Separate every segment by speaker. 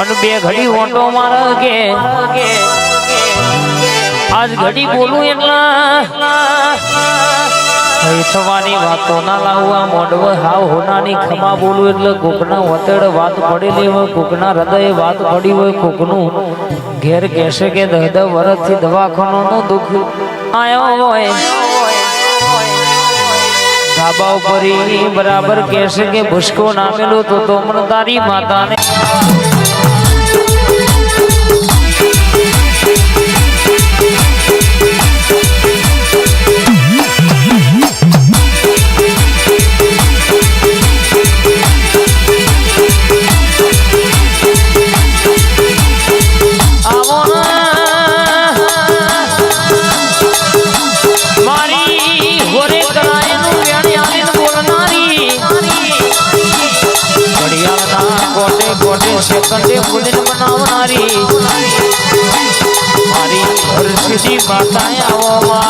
Speaker 1: અને બે ઘડી ઓટો મારે કે. આજ ઘડી બોલું એટલા. થવાની વાતો ના લાવવા મોડવ હાવ હોનાની ખમા બોલું એટલે કોકના વતેડ વાત પડેલી હોય, કોકના હૃદય વાત પડી હોય કોકનું. ઘેર કહેશે કે દહદ વરસથી દવાખાનાનું દુઃખ. આયો હોય. ધાબા ઉપર બરાબર કહેશે કે ભૂસકો નામેલો તો તો મને તારી માતાને. સેકન્ડે ફૂલીને બનાવનારી. મારી હરસિદ્ધિ માતા આવો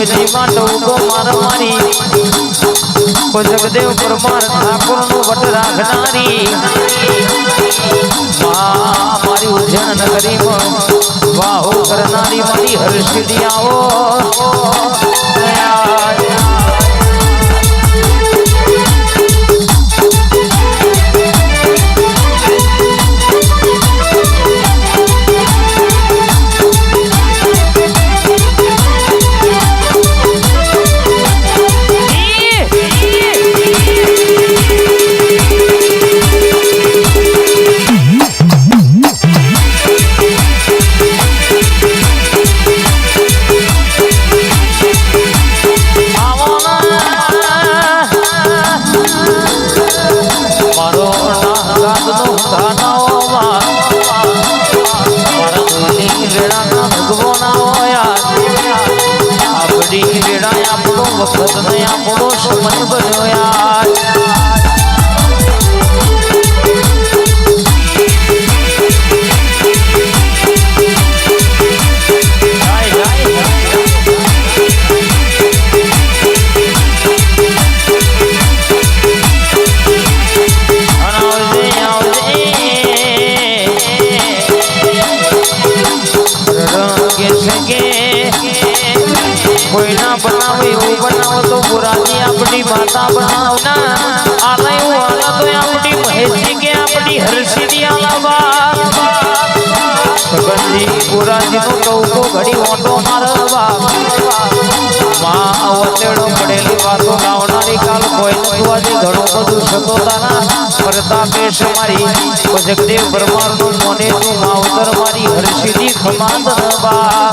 Speaker 1: સુરસિંહજી માં ટોકો માર મારી. ઓ જગદેવ પરમાર ઠાકોરનું વટ રાખનારી. મારી ઉજ્જૈન નગરીમાં વાહો કરનારી મારી હર્ષિડી નાગાતનો ખાનાઓમાં મારા ધોની વેળાના ભગવાના હોયા આપણી વેળા આપણો વખત ને આપણો સમય બન્યો યાર. કોઈના બનાવે એવું બનાવો તો પુરાની આપણી માતા બનાવના આલા એવું આલા તો આપણી મહેશજી કે આપણી હર્ષિની આલાવા સગનજી પુરાજીનો ટોકો ઘડી ઓટો મારવા માં અવતેડો પડેલી વાતો લાવનારી કાલ કોઈ નતું આજે ઘણું બધું શકો તારા પ્રતાપેશ મારી જગદેવ પરમારનું મોને તું માવતર મારી હર્ષિદી ખમાત બા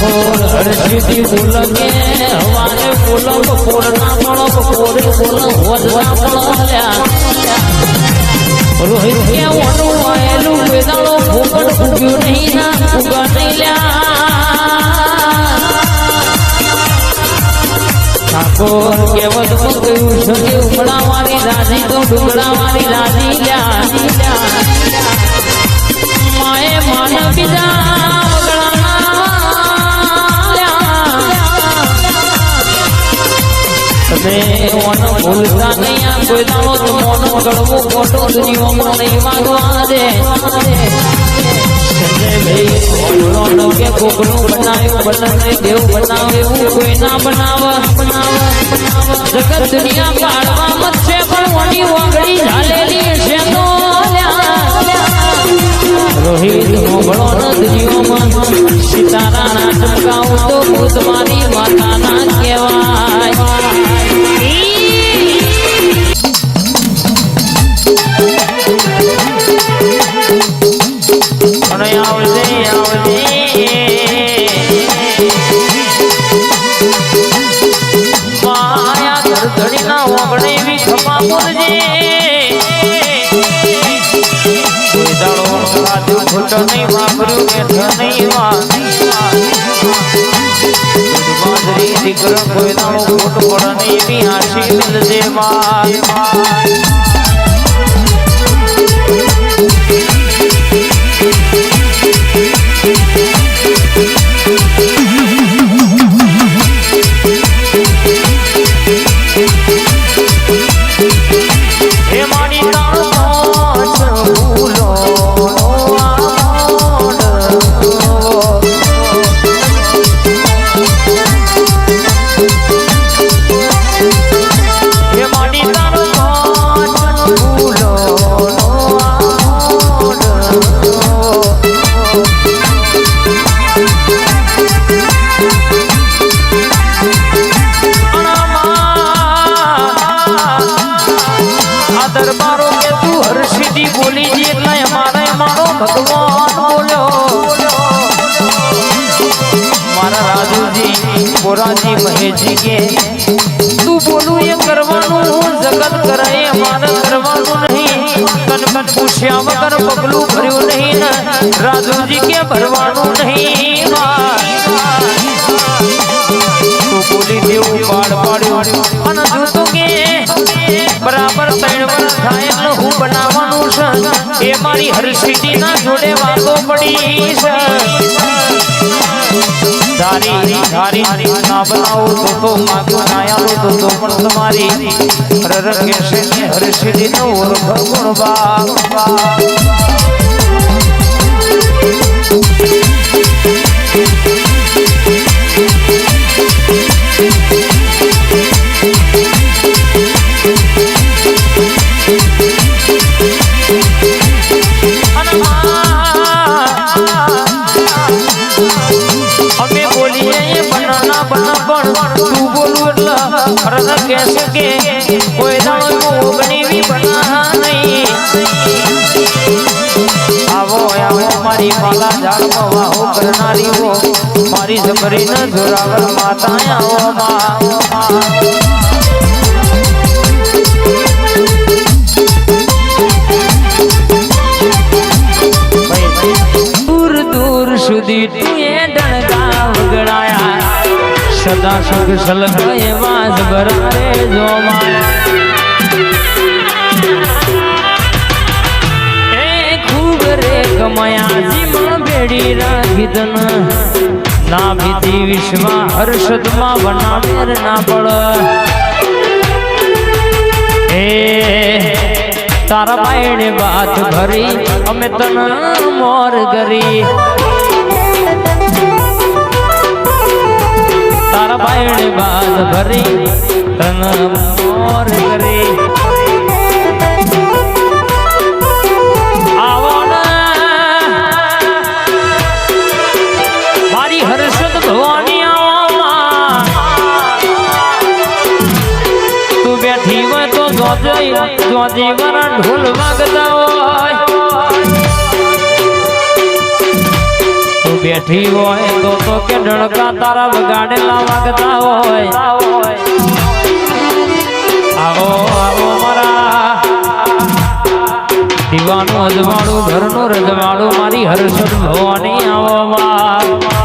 Speaker 1: ઠાકોર હર્ષિથી બોલકે હવારે બોલો બપોર ના મળો બપોરે બોલો વધવા મળો રોહિત કે ઓનું વાયેલું વેદાળો ફૂકટ ફૂગ્યું નહીં ના ફૂગા લ્યા. ઠાકોર કેવત કહ્યું છે કે રાજી તો ડુંગળા રાજી લ્યા. ઓનો ભૂલતા નહીં આ કોઈ દાડો તમારો ગળવો ખોટો દુનિયામાં નહીં માંગવા દે બનાવ્યું બનાવે એવું કોઈ જગત દુનિયા પાડવા મત છે, પણ ઓની વાંગડી ઝાલેલી રોહિત મોગળો નદીઓમાં સીતારાના ચમકાવું તો ભૂત મારી માતાના કહેવાય. નહીં વાપર્યું બેઠો નહીં વા દીકરો કોઈ દાડો ખોટ પડે નહીં મિલજે માં જી એટલે અમારે મારો ભગવાન બોલ્યો. મારા રાજુજી બોરાજી મહેશજી કે, તું બોલું એ કરવાનું જગત કરે, એ મારે કરવાનું નહીં. કન કન પૂછ્યા વગર પગલું ભર્યું નહીં. રાજુજી કે, ભરવાનું નહીં. તું બોલી દેવું પાડ પાડ્યું. મારી હરસિદ્ધિ ના જોડે વાતો પડી ધારી ધારી ના બનાવો તો તો માગો ના આલો તો તો પણ તમારી રરકે છે ને હરસિદ્ધિ નો ઓળખ ગુણ બા ફરક કહેશે કે કોઈ દાડો ઓગણી બી બના નહીં. આવો આવો, મારી માલા મારી જબરી ન જોરાવર માતા આવો માં સદા સુખ સલગ વાસ ભરારે બરારે જો એ ખૂબ રે કમાયા જીમાં બેડી રાખી તન. ના ભીતિ વિશ્વમાં હર્ષદમાં બનાવેર ના પડ એ તારા બાયણે વાત ભરી અમે તન મોર ગરી તારા બાયણે બાજ ભરી, તન મોર ને મારી હર્ષદ આવામાં તું બેઠી હોય તો જોજઈ જોજી વરા ઢોલ વાગતા. બેઠી હોય તો તો કે ડણકા તારા વગાડેલા વાગતા હોય. આવો આવો મારા. દીવાનું અજવાળું, ઘરનું રજવાળું મારી હર્ષદ ભવાની આવો માં